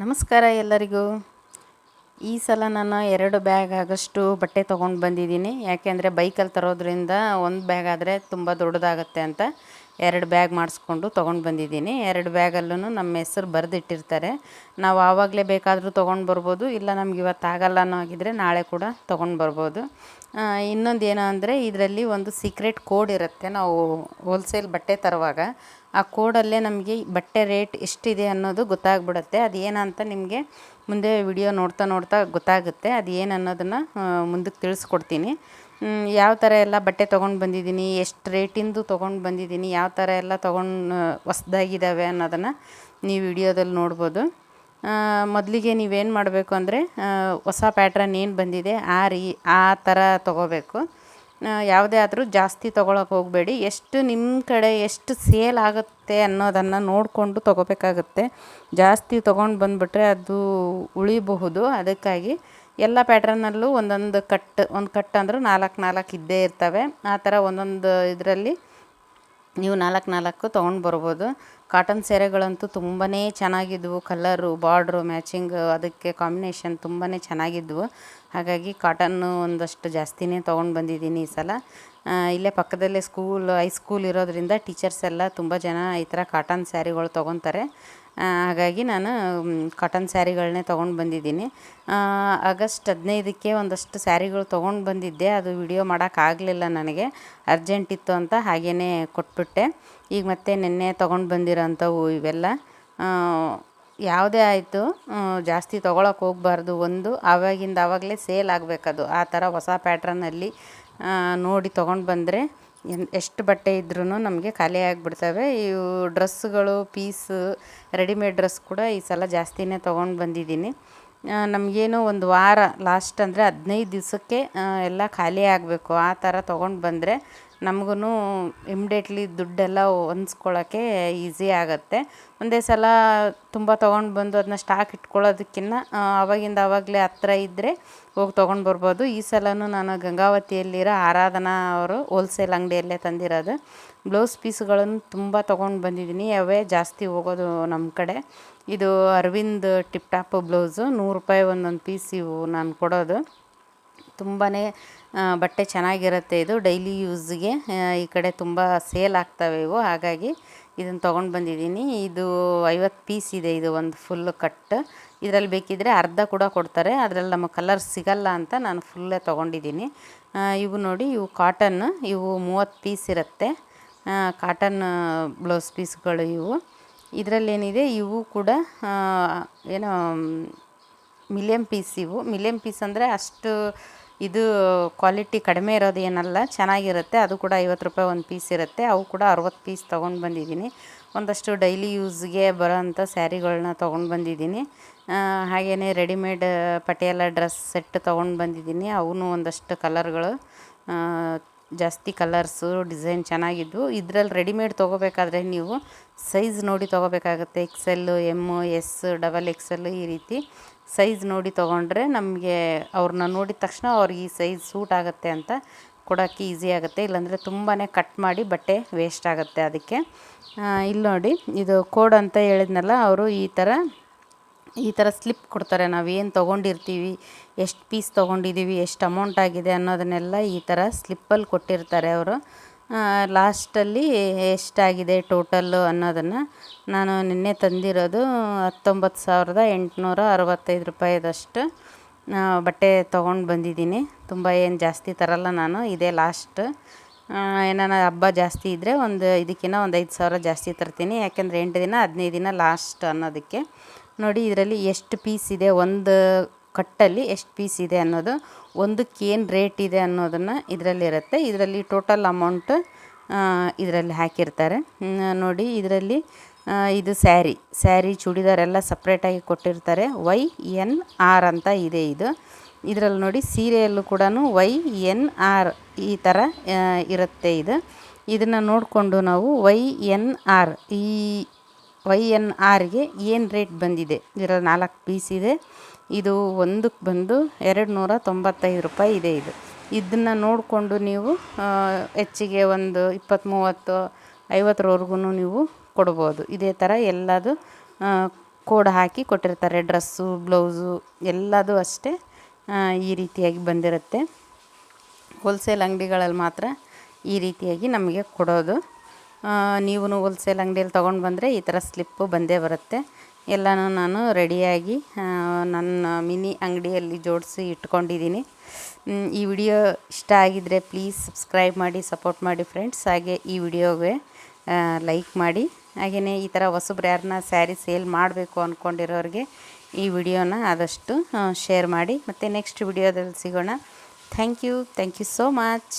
ನಮಸ್ಕಾರ ಎಲ್ಲರಿಗೂ. ಈ ಸಲ ನಾನು ಎರಡು ಬ್ಯಾಗ್ ಆಗಷ್ಟು ಬಟ್ಟೆ ತೊಗೊಂಡು ಬಂದಿದ್ದೀನಿ. ಯಾಕೆಂದರೆ ಬೈಕಲ್ಲಿ ತರೋದ್ರಿಂದ ಒಂದು ಬ್ಯಾಗ್ ಆದರೆ ತುಂಬ ದೊಡ್ಡದಾಗತ್ತೆ ಅಂತ. ಎರಡು ಬ್ಯಾಗ್ ಮಾಡಿಸ್ಕೊಂಡು ತೊಗೊಂಡು ಬಂದಿದ್ದೀನಿ. ಎರಡು ಬ್ಯಾಗಲ್ಲೂ ನಮ್ಮ ಹೆಸ್ರು ಬರೆದಿಟ್ಟಿರ್ತಾರೆ. ನಾವು ಆವಾಗಲೇ ಬೇಕಾದರೂ ತೊಗೊಂಡು ಬರ್ಬೋದು, ಇಲ್ಲ ನಮ್ಗೆ ಇವತ್ತು ಆಗಲ್ಲ ಅನ್ನೋ ನಾಳೆ ಕೂಡ ತೊಗೊಂಡು ಬರ್ಬೋದು. ಇನ್ನೊಂದು ಏನು ಅಂದರೆ, ಇದರಲ್ಲಿ ಒಂದು ಸೀಕ್ರೆಟ್ ಕೋಡ್ ಇರುತ್ತೆ. ನಾವು ಹೋಲ್ಸೇಲ್ ಬಟ್ಟೆ ತರುವಾಗ ಆ ಕೋಡಲ್ಲೇ ನಮಗೆ ಬಟ್ಟೆ ರೇಟ್ ಎಷ್ಟಿದೆ ಅನ್ನೋದು ಗೊತ್ತಾಗ್ಬಿಡುತ್ತೆ. ಅದು ಏನಂತ ನಿಮಗೆ ಮುಂದೆ ವಿಡಿಯೋ ನೋಡ್ತಾ ನೋಡ್ತಾ ಗೊತ್ತಾಗುತ್ತೆ. ಅದು ಏನು ಮುಂದಕ್ಕೆ ತಿಳಿಸ್ಕೊಡ್ತೀನಿ. ಯಾವ ಥರ ಎಲ್ಲ ಬಟ್ಟೆ ತೊಗೊಂಡು ಬಂದಿದ್ದೀನಿ, ಎಷ್ಟು ರೇಟಿಂದು ತೊಗೊಂಡು ಬಂದಿದ್ದೀನಿ, ಯಾವ ಥರ ಎಲ್ಲ ತೊಗೊಂಡು ಹೊಸ್ದಾಗಿದ್ದಾವೆ ಅನ್ನೋದನ್ನು ನೀವು ವಿಡಿಯೋದಲ್ಲಿ ನೋಡ್ಬೋದು. ಮೊದಲಿಗೆ ನೀವೇನು ಮಾಡಬೇಕು ಅಂದರೆ ಹೊಸ ಪ್ಯಾಟ್ರನ್ ಏನು ಬಂದಿದೆ, ಆ ರೀ, ಆ ಥರ ತೊಗೋಬೇಕು. ಯಾವುದೇ ಆದರೂ ಜಾಸ್ತಿ ತೊಗೊಳಕ್ಕೆ ಹೋಗಬೇಡಿ. ಎಷ್ಟು ನಿಮ್ಮ ಕಡೆ ಎಷ್ಟು ಸೇಲ್ ಆಗುತ್ತೆ ಅನ್ನೋದನ್ನು ನೋಡಿಕೊಂಡು ತೊಗೋಬೇಕಾಗುತ್ತೆ. ಜಾಸ್ತಿ ತೊಗೊಂಡು ಬಂದುಬಿಟ್ರೆ ಅದು ಉಳಿಬಹುದು. ಅದಕ್ಕಾಗಿ ಎಲ್ಲ ಪ್ಯಾಟ್ರನ್ನಲ್ಲೂ ಒಂದೊಂದು ಕಟ್ ಒಂದು ಕಟ್ ಅಂದ್ರೆ ನಾಲ್ಕು ನಾಲ್ಕು ಇದ್ದೇ ಇರ್ತವೆ. ಆ ಥರ ಒಂದೊಂದು ಇದರಲ್ಲಿ ನೀವು ನಾಲ್ಕು ನಾಲ್ಕು ತೊಗೊಂಡು ಬರ್ಬೋದು. ಕಾಟನ್ ಸೀರೆಗಳಂತೂ ತುಂಬಾ ಚೆನ್ನಾಗಿದ್ವು. ಕಲ್ಲರು ಬಾರ್ಡ್ರು ಮ್ಯಾಚಿಂಗ್ ಅದಕ್ಕೆ ಕಾಂಬಿನೇಷನ್ ತುಂಬಾ ಚೆನ್ನಾಗಿದ್ವು. ಹಾಗಾಗಿ ಕಾಟನ್ನು ಒಂದಷ್ಟು ಜಾಸ್ತಿನೇ ತೊಗೊಂಡು ಬಂದಿದ್ದೀನಿ ಈ ಸಲ. ಇಲ್ಲೇ ಪಕ್ಕದಲ್ಲೇ ಸ್ಕೂಲ್ ಹೈಸ್ಕೂಲ್ ಇರೋದರಿಂದ ಟೀಚರ್ಸ್ ಎಲ್ಲ ತುಂಬ ಜನ ಈ ಥರ ಕಾಟನ್ ಸ್ಯಾರಿಗಳು ತೊಗೊತಾರೆ. ಹಾಗಾಗಿ ನಾನು ಕಾಟನ್ ಸ್ಯಾರಿಗಳನ್ನೇ ತೊಗೊಂಡು ಬಂದಿದ್ದೀನಿ. ಆಗಸ್ಟ್ ಹದಿನೈದಕ್ಕೆ ಒಂದಷ್ಟು ಸ್ಯಾರಿಗಳು ತೊಗೊಂಡು ಬಂದಿದ್ದೆ. ಅದು ವಿಡಿಯೋ ಮಾಡೋಕ್ಕಾಗಲಿಲ್ಲ ನನಗೆ. ಅರ್ಜೆಂಟ್ ಇತ್ತು ಅಂತ ಹಾಗೇ ಕೊಟ್ಬಿಟ್ಟೆ. ಈಗ ಮತ್ತೆ ನಿನ್ನೆ ತೊಗೊಂಡು ಬಂದಿರೋ ಅಂಥವು ಇವೆಲ್ಲ ಯಾವುದೇ ಆಯಿತು ಜಾಸ್ತಿ ತೊಗೊಳಕ್ಕೆ ಹೋಗ್ಬಾರ್ದು. ಒಂದು, ಆವಾಗಿಂದ ಆವಾಗಲೇ ಸೇಲ್ ಆಗಬೇಕದು. ಆ ಥರ ಹೊಸ ಪ್ಯಾಟ್ರನಲ್ಲಿ ನೋಡಿ ತೊಗೊಂಡು ಬಂದರೆ ಎನ್ ಎಷ್ಟು ಬಟ್ಟೆ ಇದ್ರೂ ನಮಗೆ ಖಾಲಿ ಆಗಿಬಿಡ್ತವೆ. ಇವು ಡ್ರೆಸ್ಸುಗಳು, ಪೀಸು, ರೆಡಿಮೇಡ್ ಡ್ರೆಸ್ ಕೂಡ ಈ ಸಲ ಜಾಸ್ತಿನೇ ತೊಗೊಂಡು ಬಂದಿದ್ದೀನಿ. ನಮಗೇನು ಒಂದು ವಾರ ಲಾಸ್ಟ್ ಅಂದರೆ ಹದಿನೈದು ದಿವಸಕ್ಕೆ ಎಲ್ಲ ಖಾಲಿ ಆಗಬೇಕು. ಆ ಥರ ತೊಗೊಂಡು ಬಂದರೆ ನಮಗೂ ಇಮ್ಡಿಯೇಟ್ಲಿ ದುಡ್ಡೆಲ್ಲ ಹೊಂದ್ಸ್ಕೊಳ್ಳೋಕ್ಕೆ ಈಸಿ ಆಗುತ್ತೆ. ಒಂದೇ ಸಲ ತುಂಬ ತೊಗೊಂಡು ಬಂದು ಅದನ್ನ ಸ್ಟಾಕ್ ಇಟ್ಕೊಳ್ಳೋದಕ್ಕಿಂತ ಆವಾಗಿಂದ ಆವಾಗಲೇ ಹತ್ರ ಇದ್ದರೆ ಹೋಗಿ ತೊಗೊಂಡು ಬರ್ಬೋದು. ಈ ಸಲವೂ ನಾನು ಗಂಗಾವತಿಯಲ್ಲಿರೋ ಆರಾಧನಾ ಅವರು ಹೋಲ್ಸೇಲ್ ಅಂಗಡಿಯಲ್ಲೇ ತಂದಿರೋದು. ಬ್ಲೌಸ್ ಪೀಸ್ಗಳನ್ನು ತುಂಬ ತೊಗೊಂಡು ಬಂದಿದ್ದೀನಿ. ಅವೇ ಜಾಸ್ತಿ ಹೋಗೋದು ನಮ್ಮ ಕಡೆ. ಇದು ಅರವಿಂದ್ ಟಿಪ್ ಟಾಪ್ ಬ್ಲೌಸು ನೂರು ರೂಪಾಯಿ ಒಂದೊಂದು ಪೀಸ್ ಇವು ನಾನು ಕೊಡೋದು. ತುಂಬಾ ಬಟ್ಟೆ ಚೆನ್ನಾಗಿರುತ್ತೆ ಇದು. ಡೈಲಿ ಯೂಸ್ಗೆ ಈ ಕಡೆ ತುಂಬ ಸೇಲ್ ಆಗ್ತವೆ ಇವು. ಹಾಗಾಗಿ ಇದನ್ನು ತೊಗೊಂಡು ಬಂದಿದ್ದೀನಿ. ಇದು ಐವತ್ತು ಪೀಸ್ ಇದೆ. ಇದು ಒಂದು ಫುಲ್ ಕಟ್ ಇದರಲ್ಲಿ ಬೇಕಿದ್ದರೆ ಅರ್ಧ ಕೂಡ ಕೊಡ್ತಾರೆ. ಅದರಲ್ಲಿ ನಮಗೆ ಕಲರ್ ಸಿಗಲ್ಲ ಅಂತ ನಾನು ಫುಲ್ಲೇ ತೊಗೊಂಡಿದ್ದೀನಿ. ಇವು ನೋಡಿ, ಇವು ಕಾಟನ್ ಇವು ಮೂವತ್ತು ಪೀಸ್ ಇರುತ್ತೆ. ಕಾಟನ್ ಬ್ಲೌಸ್ ಪೀಸ್ಗಳು ಇವು. ಇದರಲ್ಲೇನಿದೆ ಇವು ಕೂಡ ಏನು ಮಿಲಿಯಂ ಪೀಸ್ ಇವು. ಮಿಲಿಯಂ ಪೀಸ್ ಅಂದರೆ ಅಷ್ಟು ಇದು ಕ್ವಾಲಿಟಿ ಕಡಿಮೆ ಇರೋದು ಏನಲ್ಲ, ಚೆನ್ನಾಗಿರುತ್ತೆ. ಅದು ಕೂಡ ಐವತ್ತು ರೂಪಾಯಿ ಒಂದು ಪೀಸ್ ಇರುತ್ತೆ. ಅವು ಕೂಡ ಅರವತ್ತು ಪೀಸ್ ತೊಗೊಂಡು ಬಂದಿದ್ದೀನಿ. ಒಂದಷ್ಟು ಡೈಲಿ ಯೂಸ್ಗೆ ಬರೋಂಥ ಸ್ಯಾರಿಗಳನ್ನ ತೊಗೊಂಡು ಬಂದಿದ್ದೀನಿ. ಹಾಗೆಯೇ ರೆಡಿಮೇಡ್ ಪಟಿಯಾಲ ಡ್ರೆಸ್ ಸೆಟ್ ತೊಗೊಂಡು ಬಂದಿದ್ದೀನಿ. ಅವನು ಒಂದಷ್ಟು ಕಲರ್ಗಳು ಜಾಸ್ತಿ ಕಲರ್ಸು ಡಿಸೈನ್ ಚೆನ್ನಾಗಿದ್ವು ಇದರಲ್ಲಿ ರೆಡಿಮೇಡ್ ತೊಗೋಬೇಕಾದ್ರೆ ನೀವು ಸೈಜ್ ನೋಡಿ ತೊಗೋಬೇಕಾಗುತ್ತೆ. XL M S double XL ಈ ರೀತಿ. ಸೈಜ್ ನೋಡಿ ತೊಗೊಂಡ್ರೆ ನಮಗೆ ಅವ್ರನ್ನ ನೋಡಿದ ತಕ್ಷಣ ಅವ್ರಿಗೆ ಈ ಸೈಜ್ ಸೂಟ್ ಆಗುತ್ತೆ ಅಂತ ಕೊಡೋಕ್ಕೆ ಈಸಿ ಆಗುತ್ತೆ. ಇಲ್ಲಾಂದರೆ ತುಂಬಾ ಕಟ್ ಮಾಡಿ ಬಟ್ಟೆ ವೇಸ್ಟ್ ಆಗುತ್ತೆ ಅದಕ್ಕೆ. ಇಲ್ಲಿ ನೋಡಿ, ಇದು ಕೋಡ್ ಅಂತ ಹೇಳಿದ್ನಲ್ಲ, ಅವರು ಈ ಥರ ಈ ಥರ ಸ್ಲಿಪ್ ಕೊಡ್ತಾರೆ. ನಾವು ಏನು ತೊಗೊಂಡಿರ್ತೀವಿ, ಎಷ್ಟು ಪೀಸ್ ತೊಗೊಂಡಿದ್ದೀವಿ ಎಷ್ಟು ಅಮೌಂಟ್ ಆಗಿದೆ ಅನ್ನೋದನ್ನೆಲ್ಲ ಈ ಥರ ಸ್ಲಿಪ್ಪಲ್ಲಿ ಕೊಟ್ಟಿರ್ತಾರೆ ಅವರು. ಲಾಸ್ಟಲ್ಲಿ ಎಷ್ಟಾಗಿದೆ ಟೋಟಲ್ಲು ಅನ್ನೋದನ್ನು ನಾನು ನಿನ್ನೆ ತಂದಿರೋದು ಹತ್ತೊಂಬತ್ತು ಸಾವಿರದ ಎಂಟುನೂರ ಅರವತ್ತೈದು ರೂಪಾಯಿದಷ್ಟು ಬಟ್ಟೆ ತೊಗೊಂಡು ಬಂದಿದ್ದೀನಿ. ತುಂಬ ಏನು ಜಾಸ್ತಿ ತರಲ್ಲ ನಾನು, ಇದೇ ಲಾಸ್ಟ್. ಏನಾನ ಹಬ್ಬ ಜಾಸ್ತಿ ಇದ್ದರೆ ಒಂದು ಇದಕ್ಕಿಂತ ಒಂದು ಐದು ಸಾವಿರ ಜಾಸ್ತಿ ತರ್ತೀನಿ, ಯಾಕೆಂದರೆ ಎಂಟು ದಿನ ಹದಿನೈದು ದಿನ ಲಾಸ್ಟ್ ಅನ್ನೋದಕ್ಕೆ. ನೋಡಿ, ಇದರಲ್ಲಿ ಎಷ್ಟು ಪೀಸ್ ಇದೆ, ಒಂದು ಕಟ್ಟಲ್ಲಿ ಎಷ್ಟು ಪೀಸ್ ಇದೆ ಅನ್ನೋದು ಒಂದಕ್ಕೆ ಏನು ರೇಟ್ ಇದೆ ಅನ್ನೋದನ್ನು ಇದರಲ್ಲಿರುತ್ತೆ. ಇದರಲ್ಲಿ ಟೋಟಲ್ ಅಮೌಂಟ್ ಇದರಲ್ಲಿ ಹಾಕಿರ್ತಾರೆ. ನೋಡಿ, ಇದರಲ್ಲಿ ಇದು ಸ್ಯಾರಿ ಸ್ಯಾರಿ ಚೂಡಿದಾರ್ ಎಲ್ಲ ಸಪ್ರೇಟಾಗಿ ಕೊಟ್ಟಿರ್ತಾರೆ. ವೈ ಎನ್ ಆರ್ ಅಂತ ಇದೆ ಇದು. ಇದರಲ್ಲಿ ನೋಡಿ, ಸೀರೆಯಲ್ಲೂ ಕೂಡ ವೈ ಎನ್ ಆರ್ ಈ ಥರ ಇರುತ್ತೆ ಇದು. ಇದನ್ನು ನೋಡಿಕೊಂಡು ನಾವು ವೈ ಎನ್ ಆರ್ ಈ ವೈ ಎನ್ ಆರ್ಗೆ ಏನು ರೇಟ್ ಬಂದಿದೆ? ಇದರಲ್ಲಿ ನಾಲ್ಕು ಪೀಸ್ ಇದೆ. ಇದು ಒಂದಕ್ಕೆ ಬಂದು ಎರಡು ನೂರ ತೊಂಬತ್ತೈದು ರೂಪಾಯಿ ಇದೆ ಇದು. ಇದನ್ನು ನೋಡಿಕೊಂಡು ನೀವು ಹೆಚ್ಚಿಗೆ ಒಂದು ಇಪ್ಪತ್ತು ಮೂವತ್ತು ಐವತ್ತರವರೆಗೂ ನೀವು ಕೊಡ್ಬೋದು. ಇದೇ ಥರ ಎಲ್ಲದು ಕೋಡ್ ಹಾಕಿ ಕೊಟ್ಟಿರ್ತಾರೆ. ಡ್ರೆಸ್ಸು, ಬ್ಲೌಸು ಎಲ್ಲದೂ ಅಷ್ಟೇ ಈ ರೀತಿಯಾಗಿ ಬಂದಿರುತ್ತೆ. ಹೋಲ್ಸೇಲ್ ಅಂಗಡಿಗಳಲ್ಲಿ ಮಾತ್ರ ಈ ರೀತಿಯಾಗಿ ನಮಗೆ ಕೊಡೋದು. ನೀವು ಹೋಲ್ಸೇಲ್ ಅಂಗಡಿಯಲ್ಲಿ ತೊಗೊಂಡು ಬಂದರೆ ಈ ಥರ ಸ್ಲಿಪ್ಪು ಬಂದೇ ಬರುತ್ತೆ. ಎಲ್ಲನೂ ನಾನು ರೆಡಿಯಾಗಿ ನನ್ನ ಮಿನಿ ಅಂಗಡಿಯಲ್ಲಿ ಜೋಡಿಸಿ ಇಟ್ಕೊಂಡಿದ್ದೀನಿ. ಈ ವಿಡಿಯೋ ಇಷ್ಟ ಆಗಿದ್ದರೆ ಪ್ಲೀಸ್ ಸಬ್ಸ್ಕ್ರೈಬ್ ಮಾಡಿ, ಸಪೋರ್ಟ್ ಮಾಡಿ ಫ್ರೆಂಡ್ಸ್. ಹಾಗೆ ಈ ವಿಡಿಯೋಗೆ ಲೈಕ್ ಮಾಡಿ. ಹಾಗೆಯೇ ಈ ಥರ ಹೊಸಬ್ರು ಯಾರನ್ನ ಸ್ಯಾರಿ ಸೇಲ್ ಮಾಡಬೇಕು ಅಂದ್ಕೊಂಡಿರೋರಿಗೆ ಈ ವಿಡಿಯೋನ ಆದಷ್ಟು ಶೇರ್ ಮಾಡಿ. ಮತ್ತು ನೆಕ್ಸ್ಟ್ ವಿಡಿಯೋದಲ್ಲಿ ಸಿಗೋಣ. Thank you thank you so much.